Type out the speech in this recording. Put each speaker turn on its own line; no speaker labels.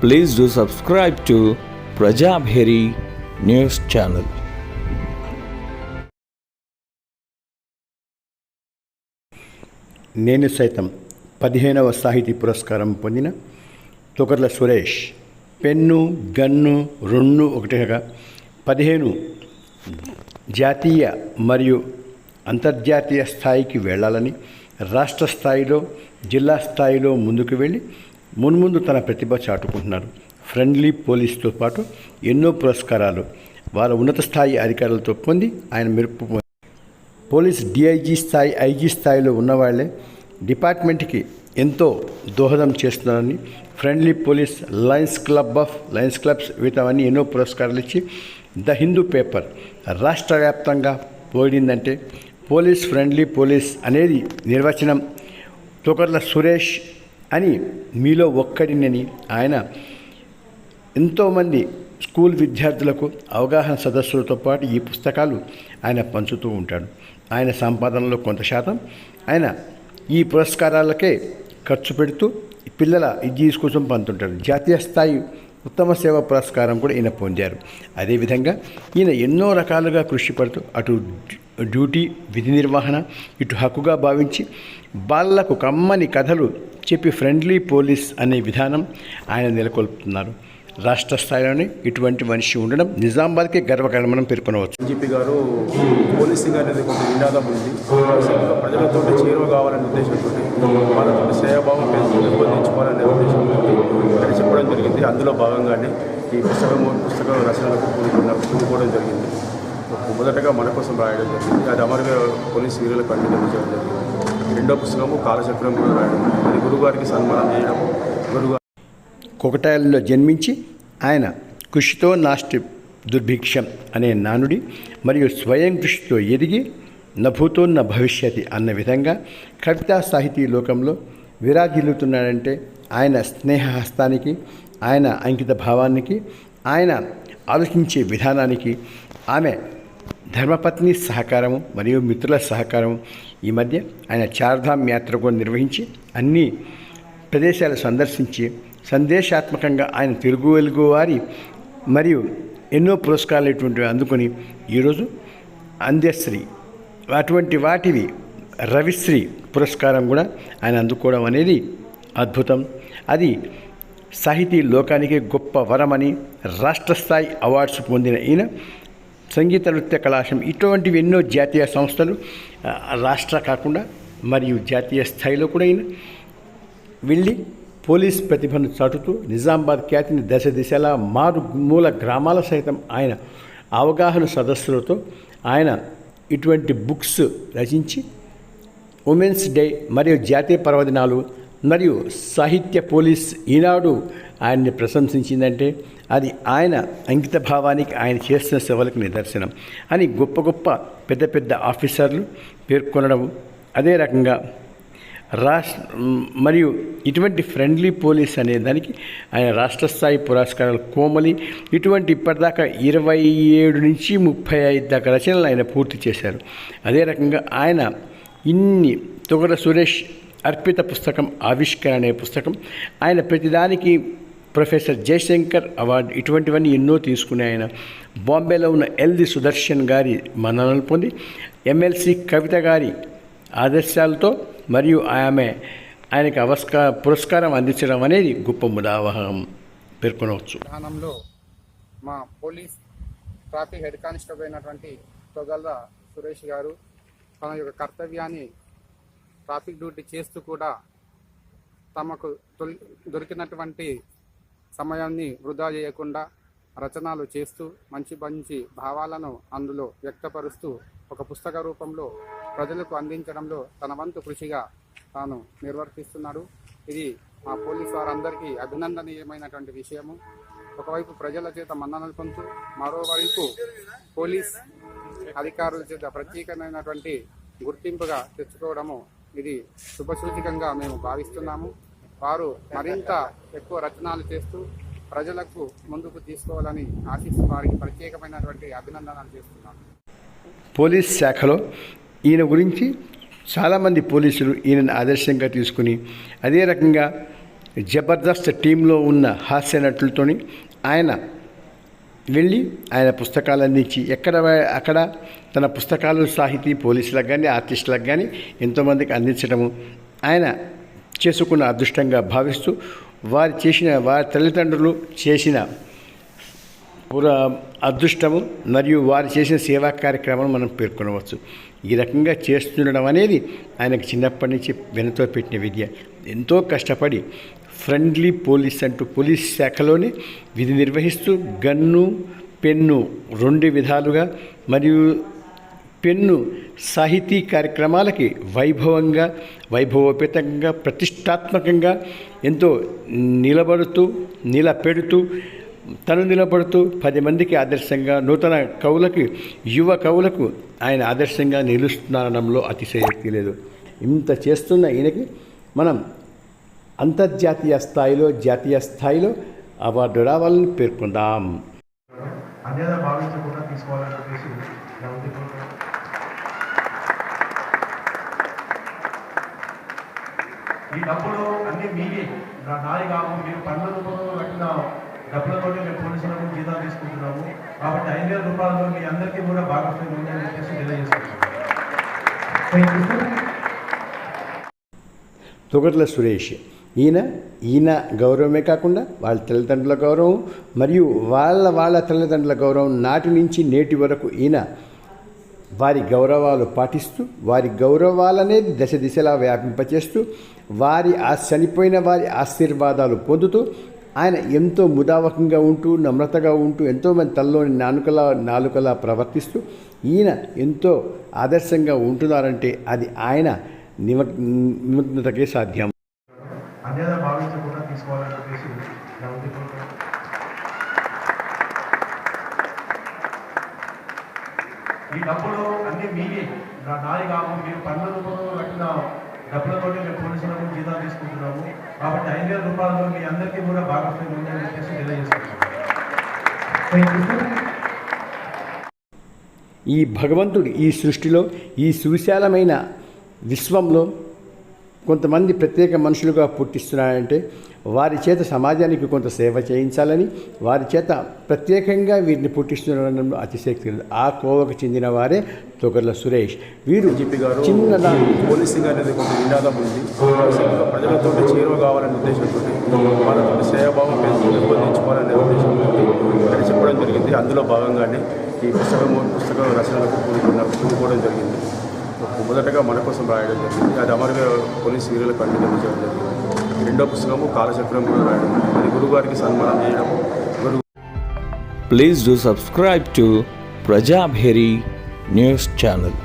Please do subscribe to Prajabheri news channel
నేను సైతం పదిహేనవ సాహితీ పురస్కారం పొందిన తొకర్ల సురేష్. పెన్ను గన్ను రెండు ఒకటిగా పదిహేను జాతీయ మరియు అంతర్జాతీయ స్థాయికి వెళ్ళాలని రాష్ట్ర స్థాయిలో జిల్లా స్థాయిలో ముందుకు వెళ్ళి మున్ముందు తన ప్రతిభ చాటుకుంటున్నారు. ఫ్రెండ్లీ పోలీస్తో పాటు ఎన్నో పురస్కారాలు వారు ఉన్నత స్థాయి అధికారులతో పొంది ఆయన మెరుపు పోలీస్ డిఐజీ స్థాయి ఐజీ స్థాయిలో ఉన్నవాళ్ళే డిపార్ట్మెంట్కి ఎంతో దోహదం చేస్తున్నారని friendly police Lions Club of Lions Clubs వీటవన్నీ ఎన్నో పురస్కారాలు ఇచ్చి ద హిందూ పేపర్ రాష్ట్ర వ్యాప్తంగా పోయిందంటే పోలీస్ ఫ్రెండ్లీ పోలీస్ అనేది నిర్వచనం తొకర్ల సురేష్ అని మీలో ఒక్కడినని ఆయన ఎంతోమంది స్కూల్ విద్యార్థులకు అవగాహన సదస్సులతో పాటు ఈ పుస్తకాలు ఆయన పంచుతూ ఉంటాడు. ఆయన సంపాదనలో కొంత శాతం ఆయన ఈ పురస్కారాలకే ఖర్చు పెడుతూ పిల్లల ఇజ్జీస్ కోసం పంతుంటాడు జాతీయ స్థాయి ఉత్తమ సేవ పురస్కారం కూడా ఈయన పొందారు. అదేవిధంగా ఈయన ఎన్నో రకాలుగా కృషి పడుతూ అటు డ్యూటీ విధి నిర్వహణ ఇటు హక్కుగా భావించి బాలలకు కమ్మని కథలు చెప్పి ఫ్రెండ్లీ పోలీస్ అనే విధానం ఆయన నెలకొల్పుతున్నారు. రాష్ట్ర స్థాయిలోనే ఇటువంటి మనిషి ఉండడం నిజామాబాద్కి గర్వకారణం పేర్కొనవచ్చు.
డీజీపీ గారు పోలీసింగ్ అనేది కొంచెం నినాదం ఉంది. ప్రజలతో చేరువ కావాలనే ఉద్దేశంతో వాళ్ళతో సేవాభావం పెంపొందించుకోవాలనే ఉద్దేశంతో ఇక్కడ చెప్పడం జరిగింది. అందులో భాగంగానే ఈ పుస్తకం పుస్తక రచనలకు కూడుకున్న కూడుకోవడం జరిగింది. మొదటగా మన కోసం రాయడం జరిగింది. అది అమరుగా కొన్ని సీరియల్ కంటిన్యూ చేయడం జరిగింది. రెండో పుస్తకము కాలచక్రం కూడా రాయడం. అది గురుగారికి సన్మానం చేయడం. గురుగారు
కొకటాయల్లో జన్మించి ఆయన కృషితో నాస్టి దుర్భిక్షం అనే నానుడి మరియు స్వయం కృషితో ఎదిగి నభూతోన్న భవిష్యతి అన్న విధంగా కవితా సాహితీ లోకంలో విరాజిల్లుతున్నాడంటే ఆయన స్నేహహస్తానికి ఆయన అంకిత భావానికి ఆయన ఆలోచించే విధానానికి ఆమె ధర్మపత్ని సహకారము మరియు మిత్రుల సహకారం ఈ మధ్య ఆయన చార్ధామ్ యాత్ర కూడా నిర్వహించి అన్ని ప్రదేశాలు సందర్శించి సందేశాత్మకంగా ఆయన తెలుగు వెలుగు వారి మరియు ఎన్నో పురస్కారాలు ఇటువంటివి అందుకొని ఈరోజు అంధ్యశ్రీ అటువంటి వాటివి రవిశ్రీ పురస్కారం కూడా ఆయన అందుకోవడం అనేది అద్భుతం. అది సాహితీ లోకానికి గొప్ప వరమని రాష్ట్ర స్థాయి అవార్డ్స్ పొందిన ఈయన సంగీత నృత్య కళాశం ఇటువంటివి ఎన్నో జాతీయ సంస్థలు రాష్ట్ర కాకుండా మరియు జాతీయ స్థాయిలో కూడా అయిన వెళ్ళి పోలీస్ ప్రతిభను చాటుతూ నిజామాబాద్ ఖ్యాతిని దశ దిశలా మారు మూల గ్రామాల సైతం ఆయన అవగాహన సదస్సులతో ఆయన ఇటువంటి బుక్స్ రచించి ఉమెన్స్ డే మరియు జాతీయ పర్వదినాలు మరియు సాహిత్య పోలీస్ ఈనాడు ఆయన్ని ప్రశంసించిందంటే అది ఆయన అంకిత భావానికి ఆయన చేస్తున్న సేవలకు నిదర్శనం అని గొప్ప గొప్ప పెద్ద పెద్ద ఆఫీసర్లు పేర్కొనడం అదే రకంగా రాష్ట్ర మరియు ఇటువంటి ఫ్రెండ్లీ పోలీస్ అనే దానికి ఆయన రాష్ట్ర స్థాయి పురస్కారాలు కోమలి ఇటువంటి ఇప్పటిదాకా ఇరవై ఏడు నుంచి ముప్పై ఐదు దాకా రచనలు ఆయన పూర్తి చేశారు. అదే రకంగా ఆయన ఇన్ని తొగర సురేష్ అర్పిత పుస్తకం ఆవిష్కరణ అనే పుస్తకం. ఆయన ప్రతిదానికి ప్రొఫెసర్ జయశంకర్ అవార్డు ఇటువంటివన్నీ ఎన్నో తీసుకుని ఆయన. బాంబేలో ఉన్న ఎల్ది సుదర్శన్ గారి మన్ననలు పొంది ఎమ్మెల్సీ కవిత గారి ఆదర్శాలతో మరియు ఆమె ఆయనకి అవస్కా పురస్కారం అందించడం అనేది గొప్ప ముదావహం పేర్కొనవచ్చు.
విధానంలో మా పోలీస్ ట్రాఫిక్ హెడ్ కానిస్టేబుల్ అయినటువంటి తొగల్ల సురేష్ గారు తన యొక్క కర్తవ్యాన్ని ట్రాఫిక్ డ్యూటీ చేస్తూ కూడా తమకు దొరి- దొరికినటువంటి సమయాన్ని వృధా చేయకుండా రచనలు చేస్తూ మంచి మంచి భావాలను అందులో వ్యక్తపరుస్తూ ఒక పుస్తక రూపంలో ప్రజలకు అందించడంలో తన వంతు కృషిగా తాను నిర్వర్తిస్తున్నాడు. ఇది మా పోలీసు వారందరికీ అభినందనీయమైనటువంటి విషయము. ఒకవైపు ప్రజల చేత మన్ననలు పొందుతూ మరోవైపు పోలీస్ అధికారుల చేత ప్రత్యేకమైనటువంటి గుర్తింపుగా తెచ్చుకోవడము ఇది శుభసూచకంగా మేము భావిస్తున్నాము. వారు మరింత ఎక్కువ రచనలు చేస్తూ ప్రజలకు ముందుకు తీసుకోవాలని ఆశిస్తూ వారికి ప్రత్యేకమైనటువంటి అభినందనలు చేస్తున్నాను
పోలీస్ శాఖలో ఈయన గురించి చాలామంది పోలీసులు ఈయనను ఆదర్శంగా తీసుకుని అదే రకంగా జబర్దస్త్ టీంలో ఉన్న హాస్య నటులతోని ఆయన వెళ్ళి ఆయన పుస్తకాలు అందించి ఎక్కడ అక్కడ తన పుస్తకాలు సాహితీ పోలీసులకు కానీ ఆర్టిస్టులకు కానీ ఎంతోమందికి అందించడము ఆయన చేసుకున్న అదృష్టంగా భావిస్తూ వారు చేసిన వారి తల్లిదండ్రులు చేసిన పుర అదృష్టము మరియు వారు చేసిన సేవా కార్యక్రమం మనం పేర్కొనవచ్చు. ఈ రకంగా చేస్తుండడం అనేది ఆయనకు చిన్నప్పటి నుంచి వెనతో పెట్టిన విద్య. ఎంతో కష్టపడి ఫ్రెండ్లీ పోలీస్ అంటూ పోలీస్ శాఖలోనే విధి నిర్వహిస్తూ గన్ను పెన్ను రెండు విధాలుగా మరియు పెన్ను సాహితీ కార్యక్రమాలకి వైభవంగా వైభవోపేతంగా ప్రతిష్టాత్మకంగా ఎంతో నిలబడుతూ నిలపెడుతూ తను నిలబడుతూ పది మందికి ఆదర్శంగా నూతన కవులకి యువ కవులకు ఆయన ఆదర్శంగా నిలుస్తున్నారనడంలో అతిశయోక్తి లేదు. ఇంత చేస్తున్న ఈయనకి మనం అంతర్జాతీయ స్థాయిలో జాతీయ స్థాయిలో అవార్డు రావాలని పేర్కొందాం.
ఈ డబ్బులు అన్ని మీవి. నా నాయి కావు మీరు పన్నుల రూపంలో కట్టిన డబ్బులతో మేము పోలీసులకు జీతాలు తీసుకుంటున్నాము. కాబట్టి ఐదు వేల రూపాయలు మీ అందరికీ కూడా భాగస్వామ్యం ఉందని చెప్పేసి తెలియజేస్తున్నాము
తొగట్ల సురేష్ ఈయన ఈయన గౌరవమే కాకుండా వాళ్ళ తల్లిదండ్రుల గౌరవం మరియు వాళ్ళ వాళ్ళ తల్లిదండ్రుల గౌరవం నాటి నుంచి నేటి వరకు ఈయన వారి గౌరవాలు పాటిస్తూ వారి గౌరవాలనేది దశ దిశలా వ్యాపింపచేస్తూ వారి ఆ చనిపోయిన వారి ఆశీర్వాదాలు పొందుతూ ఆయన ఎంతో ముదావకంగా ఉంటూ నమ్రతగా ఉంటూ ఎంతోమంది తల్లోని నానుకలా నాలుకలా ప్రవర్తిస్తూ ఈయన ఎంతో ఆదర్శంగా ఉంటున్నారంటే అది ఆయన నిమగ్నతకే సాధ్యం.
మీవి నా నాయి మీరు పన్నుల రూపంలో కట్టిన డబ్బులతో మేము పోలీసులకు జీతాలు తీసుకుంటున్నాము. కాబట్టి ఐదు వేల రూపాయలు మీ అందరికీ కూడా భాగస్వామ్యం ఉందని చెప్పేసి తెలియజేస్తున్నాము
ఈ భగవంతుడు ఈ సృష్టిలో ఈ సువిశాలమైన విశ్వంలో కొంతమంది ప్రత్యేక మనుషులుగా పుట్టిస్తున్నారంటే వారి చేత సమాజానికి కొంత సేవ చేయించాలని వారి చేత ప్రత్యేకంగా వీరిని పుట్టిస్తున్నారనడంలో అతిశక్తి ఆ కోవకు చెందిన వారే తొగర్ల సురేష్. వీరు చిన్న
పోలీసింగ్ అనేది కొంత ఉంది. ప్రజలతో చేరువ కావాలనే ఉద్దేశంతో వాళ్ళతో సేవాభావం పెంపొందించుకోవాలనే ఉద్దేశంతో ఇక్కడ చెప్పడం జరిగింది. అందులో భాగంగానే ఈ పుస్తకం పుస్తక రచనలకు కూడుకున్న కూడుకోవడం జరిగింది. మొదటగా మన కోసం రాయడం జరిగింది. అది అమరుగా పోలీస్ సీరియల్ కంటిన్యూ చేయడం జరిగింది. రెండో పుస్తకము కాలచక్రం కూడా రాయడం. అది గురుగారికి సన్మానం చేయడం గురువు
please do subscribe to Prajabheri news channel